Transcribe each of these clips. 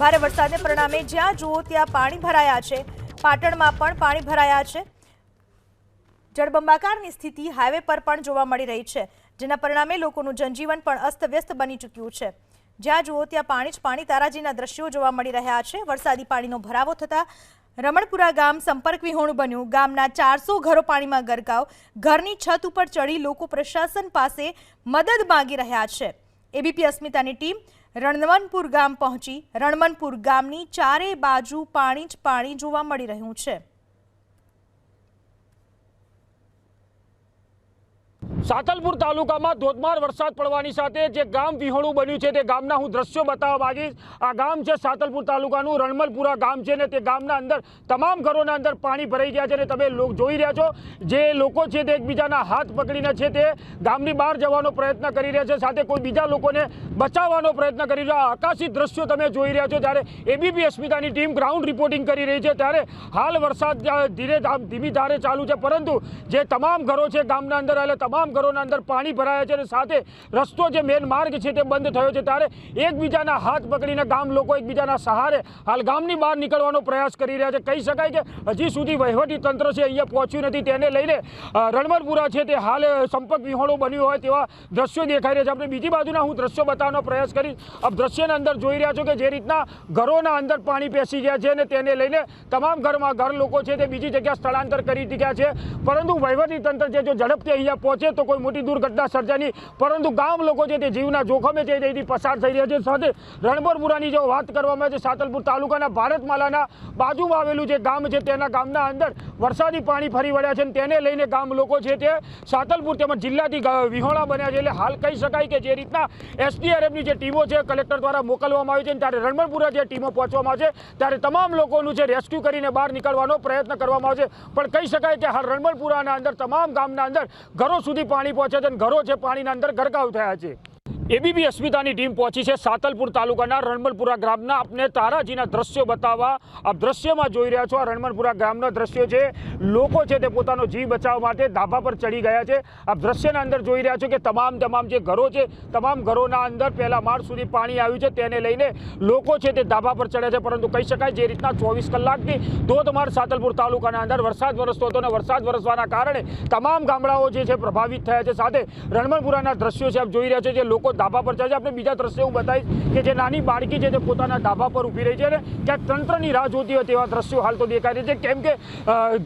ભારે વરસાદને પરિણામે જ્યાં જુઓ ત્યાં પાણી ભરાયા છે. પાટણમાં પણ પાણી ભરાયા છે. જળબંબાકારની સ્થિતિ હાઈવે પર પણ જોવા મળી રહી છે, જેના પરિણામે લોકોનું જનજીવન પણ અસ્તવ્યસ્ત બની ચૂક્યું છે. જ્યાં જુઓ ત્યાં પાણી જ પાણી તારાજીના દ્રશ્યો જોવા મળી રહ્યા છે. વરસાદી પાણીનો ભરાવો થતા રમણપુરા ગામ સંપર્ક વિહોણું બન્યું. ગામના ચારસો ઘરો પાણીમાં ગરકાવ. ઘરની છત ઉપર ચડી લોકો પ્રશાસન પાસે મદદ માંગી રહ્યા છે. એબીપી અસ્મિતાની ટીમ રણવનપુર ગામ પહોંચી રણવનપુર ગામની ચારે બાજુ પાણી જ પાણી જોવા મળી રહ્યું છે. સાતલપુર તાલુકામાં ધોધમાર વરસાદ પડવાની સાથે જે ગામ વિહોણું બન્યું છે તે ગામના હું દ્રશ્યો બતાવવા માગીશ. આ ગામ છે સાતલપુર તાલુકાનું રણમલપુરા ગામ છે ને તે ગામના અંદર તમામ ઘરોના અંદર પાણી ભરાઈ ગયા છે ને તમે જોઈ રહ્યા છો. જે લોકો છે તે એકબીજાના હાથ પકડીને છે તે ગામની બહાર જવાનો પ્રયત્ન કરી રહ્યા છે, સાથે કોઈ બીજા લોકોને બચાવવાનો પ્રયત્ન કરી રહ્યા આ આકાશી દ્રશ્યો તમે જોઈ રહ્યા છો ત્યારે એબીપી અસ્મિતાની ટીમ ગ્રાઉન્ડ રિપોર્ટિંગ કરી રહી છે, ત્યારે હાલ વરસાદ ધીરે ધીમી ધારે ચાલુ છે, પરંતુ જે તમામ ઘરો છે ગામના અંદર, એટલે તમામ ઘરોના અંદર પાણી ભરાયા છે અને સાથે રસ્તો જે મેન માર્ગ છે તે બંધ થયો છે. ત્યારે એકબીજાના હાથ પકડીને ગામ લોકો એકબીજાના સહારે હાલ ગામની બહાર નીકળવાનો પ્રયાસ કરી રહ્યા છે. કહી શકાય કે હજી સુધી વહીવટી તંત્ર છે અહીંયા પહોંચ્યું નથી. તેને લઈને રણમરપુરા છે તે હાલ સંપર્ક વિહોણું બન્યું હોય તેવા દ્રશ્યો દેખાઈ રહ્યા છે. આપણે બીજી બાજુના હું દ્રશ્યો બતાવવાનો પ્રયાસ કરીશ. આપ દ્રશ્યના અંદર જોઈ રહ્યા છો કે જે રીતના ઘરોના અંદર પાણી પેસી ગયા છે અને તેને લઈને તમામ ઘરમાં ઘર લોકો છે તે બીજી જગ્યા સ્થળાંતર કરી ચૂક્યા છે. પરંતુ વહીવટી તંત્ર જે જો ઝડપથી અહીંયા પહોંચે તો કોઈ મોટી દુર્ઘટના સર્જાની પરંતુ ગામ લોકો છે તે જીવના જોખમે છે તેથી પસાર થઈ રહ્યા છે. સાથે રણબરપુરાની જો વાત કરવામાં આવે છે સાતલપુર તાલુકાના ભારતમાલાના બાજુમાં આવેલું જે ગામ છે, તેના ગામના અંદર વરસાદી પાણી ફરી વળ્યા છે અને તેને લઈને ગામ લોકો છે તે સાતલપુર તેમજ જિલ્લાથી વિહોણા બન્યા છે. એટલે હાલ કહી શકાય કે જે રીતના એસડીઆરએફની જે ટીમો છે કલેક્ટર દ્વારા મોકલવામાં આવી છે ત્યારે રણમણપુરા જે ટીમો પહોંચવામાં છે, ત્યારે તમામ લોકોનું જે રેસ્ક્યુ કરીને બહાર નીકળવાનો પ્રયત્ન કરવામાં આવશે પણ કહી શકાય કે હાલ રણમણપુરાના અંદર, તમામ ગામના અંદર ઘરો સુધી પાણી પહોંચે છે અને ઘરો છે પાણીના અંદર ગરકાવ થયા છે. એબીપી અસ્મિતાની ટીમ પહોંચી છે સાતલપુર તાલુકાના રણમલપુરા ગામના. આપને તારાજીના દ્રશ્યો બતાવવા આપ દ્રશ્યમાં જોઈ રહ્યા છો આ રણમલપુરા ગ્રામના દ્રશ્યો છે. લોકો છે તે પોતાનો જીવ બચાવવા માટે ધાબા પર ચડી ગયા છે. આપ દ્રશ્યના અંદર જોઈ રહ્યા છો કે તમામ તમામ જે ઘરો છે, તમામ ઘરોના અંદર પહેલા માળ સુધી પાણી આવ્યું છે. તેને લઈને લોકો છે તે ધાબા પર ચડ્યા છે. પરંતુ કહી શકાય જે રીતના ચોવીસ કલાકથી ધોધમાર સાતલપુર તાલુકાના અંદર વરસાદ વરસતો હતો અને વરસાદ વરસવાના કારણે તમામ ગામડાઓ જે છે પ્રભાવિત થયા છે. સાથે રણમલપુરાના દ્રશ્યો છે, આપ જોઈ રહ્યા છો જે લોકો ધાબા પર ચડે આપણે બીજા દ્રશ્યો હું બતાવીશ કે જે નાની બાળકી છે તે પોતાના ધાબા પર ઊભી રહી છે અને ક્યાંક તંત્રની રાહ જોતી હોય તેવા દ્રશ્યો હાલ તો દેખાય છે. કેમ કે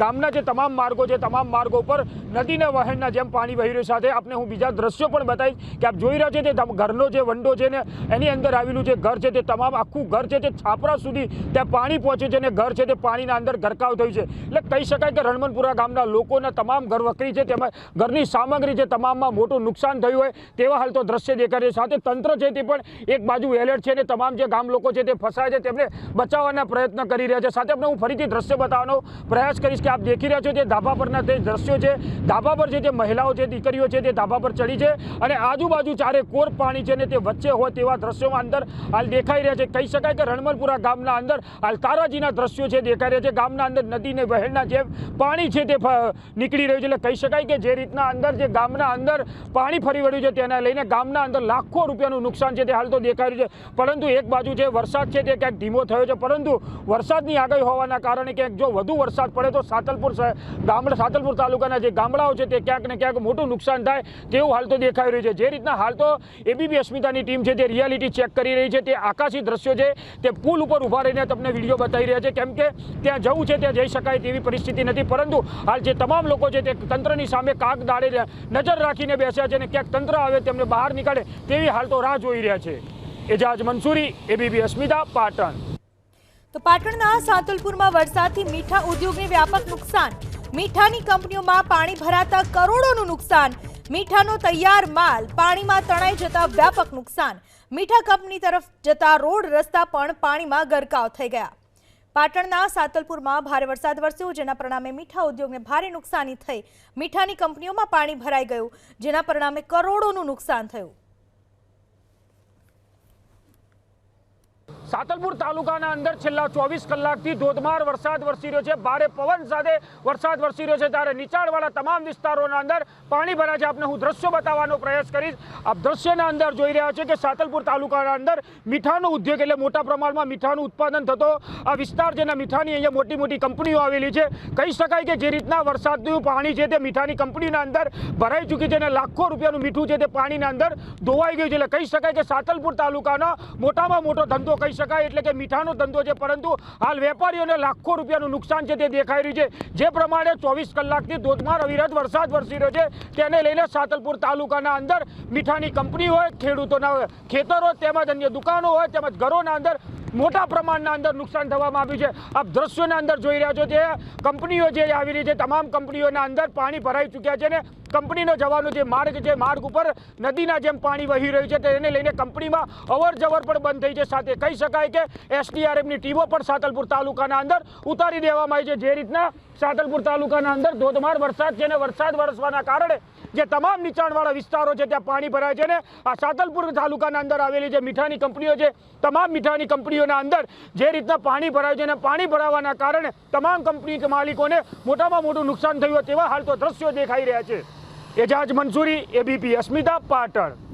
ગામના જે તમામ માર્ગો છે, તમામ માર્ગો પર નદીના વહેણના જેમ પાણી વહી રહ્યું સાથે આપણે હું બીજા દ્રશ્યો પણ બતાવીશ કે આપ જોઈ રહ્યા છે તે ઘરનો જે વંડો છે ને, એની અંદર આવેલું જે ઘર છે તે તમામ આખું ઘર છે તે છાપરા સુધી ત્યાં પાણી પહોંચ્યું છે અને ઘર છે તે પાણીના અંદર ગરકાવ થયું છે. એટલે કહી શકાય કે રણમનપુરા ગામના લોકોના તમામ ઘર વકરી છે તેમજ ઘરની સામગ્રી છે તમામમાં મોટું નુકસાન થયું હોય તેવા હાલ તો દ્રશ્ય દેખાય છે સાથે તંત્ર છે તે પણ એક બાજુ એલર્ટ છે અને તમામ જે ગામ લોકો છે તે ફસાય છે, તેમને બચાવવાના પ્રયત્ન કરી રહ્યા છે. સાથે આપણે હું ફરીથી દ્રશ્ય બતાવવાનો પ્રયાસ કરીશ કે આપ દેખી રહ્યા છો જે ધાબા પરના તે દ્રશ્યો છે. ધાબા પર જે તે મહિલાઓ છે, દીકરીઓ છે તે ધાબા પર ચડી છે અને આજુબાજુ ચારે કોર પાણી છે ને તે વચ્ચે હોય તેવા દ્રશ્યોમાં અંદર હાલ દેખાઈ રહ્યા છે. કહી શકાય કે રણમલપુરા ગામના અંદર હાલ તારાજીના દ્રશ્યો છે, દેખાઈ રહ્યા છે. ગામના અંદર નદીને વહેણના જે પાણી છે તે નીકળી રહ્યું છે. એટલે કહી શકાય કે જે રીતના અંદર જે ગામના અંદર પાણી ફરી વળ્યું છે, તેના લઈને ગામના અંદર લાખો રૂપિયાનું નુકસાન છે, તે હાલ તો દેખાઈ રહ્યું છે. પરંતુ એક બાજુ છે વરસાદ છે, તે ક્યાંક ધીમો થયો છે. પરંતુ વરસાદની આગાહી હોવાના કારણે ક્યાંક જો વધુ વરસાદ પડે તો સાતલપુર ગામડા, સાતલપુર તાલુકાના જે ગામડાઓ છે, તે ક્યાંક ને ક્યાંક મોટું નુકસાન થાય તેવું હાલ તો દેખાઈ રહ્યું છે. જે રીતના હાલ તો એબીપી અસ્મિતાની ટીમ છે, તે રિયાલિટી ચેક કરી રહી છે. તે આકાશી દ્રશ્યો છે, તે પુલ ઉપર ઊભા રહીને તમને વીડિયો બતાવી રહ્યા છે. કેમ કે ત્યાં જવું છે, ત્યાં જઈ શકાય તેવી પરિસ્થિતિ નથી. પરંતુ હાલ જે તમામ લોકો છે, તે તંત્રની સામે કાગ દાડે નજર રાખીને બેસ્યા છે અને ક્યાંક તંત્ર આવે, તેમને બહાર નીકળે તેવી હાલ તો રાહ જોઈ રહ્યા છે. એજાજ મંસૂરી એબીપી અસ્મિતા, પાટણ. તો પાટણના સાંતલપુરમાં વરસાદથી મીઠા ઉદ્યોગને વ્યાપક નુકસાન. મીઠાની કંપનીઓમાં પાણી ભરાતા કરોડોનું નુકસાન. મીઠાનો તૈયાર માલ પાણીમાં તણાઈ જતા વ્યાપક નુકસાન. મીઠા કંપની તરફ જતા રોડ રસ્તા પણ પાણીમાં ગરકાવ થઈ ગયા. પાટણના સાતલપુરમાં ભારે વરસાદ વરસ્યો, જેના પરિણામે મીઠા ઉદ્યોગને ભારે નુકસાની થઈ. મીઠાની કંપનીઓમાં પાણી ભરાઈ ગયું, જેના પરિણામે કરોડોનું નુકસાન થયું. સાતલપુર તાલુકાના અંદર છેલ્લા ચોવીસ કલાકથી ધોધમાર વરસાદ વરસી રહ્યો છે. ભારે પવન સાથે વરસાદ વરસી રહ્યો છે. ત્યારે નીચાણવાળા તમામ વિસ્તારોના અંદર પાણી ભરા છે. આપને હું દ્રશ્યો બતાવવાનો પ્રયાસ કરીશ. આપ દ્રશ્યના અંદર જોઈ રહ્યા છો કે સાતલપુર તાલુકાના અંદર મીઠાનો ઉદ્યોગ એટલે મોટા પ્રમાણમાં મીઠાનું ઉત્પાદન થતો આ વિસ્તાર જેના મીઠાની અહીંયા મોટી મોટી કંપનીઓ આવેલી છે. કહી શકાય કે જે રીતના વરસાદનું પાણી છે તે મીઠાની કંપનીના અંદર ભરાઈ ચૂકી છે અને લાખો રૂપિયાનું મીઠું છે તે પાણીના અંદર ધોવાઈ ગયું છે. એટલે કહી શકાય કે સાતલપુર તાલુકાનો મોટામાં મોટો ધંધો કહી શકાય. એટલે કે મીઠાનો ધંધો છે, પરંતુ હાલ વેપારીઓને લાખો રૂપિયાનું નુકસાન છે તે દેખાઈ રહ્યું છે. જે પ્રમાણે ચોવીસ કલાકથી ધોધમાર અવિરત વરસાદ વરસી રહ્યો છે, તેને લઈને સાતલપુર તાલુકાના અંદર મીઠાની કંપની હોય, ખેડૂતોના ખેતરો તેમજ અન્ય દુકાનો હોય, તેમજ ઘરોના અંદર મોટા પ્રમાણના અંદર નુકસાન થવામાં આવ્યું છે. આપ દ્રશ્યોના અંદર જોઈ રહ્યા છો જે કંપનીઓ જે આવી રહી છે, તમામ કંપનીઓના અંદર પાણી ભરાઈ ચૂક્યા છે ને કંપનીનો જવાનો જે માર્ગ છે, માર્ગ ઉપર નદીના જેમ પાણી વહી રહ્યું છે, તેને લઈને કંપનીમાં અવર જવર પણ બંધ થઈ છે. સાથે કહી શકાય કે એસડીઆરએફની ટીમો પણ સાતલપુર તાલુકાના અંદર ઉતારી દેવામાં આવી છે. જે રીતના સાતલપુર તાલુકાના અંદર ધોધમાર વરસાદ છે અને વરસાદ વરસવાના કારણે જે તમામ નીચાણવાળા વિસ્તારો છે, ત્યાં પાણી ભરાય છે ને આ સાતલપુર તાલુકાના અંદર આવેલી જે મીઠાની કંપનીઓ છે, તમામ મીઠાની કંપનીઓના અંદર જે રીતના પાણી ભરાય છે અને પાણી ભરાવાના કારણે તમામ કંપની માલિકોને મોટામાં મોટું નુકસાન થયું તેવા હાલ તો દ્રશ્યો દેખાઈ રહ્યા છે. એજાજ મંસૂરી એબીપી અસ્મિતા પાટણ.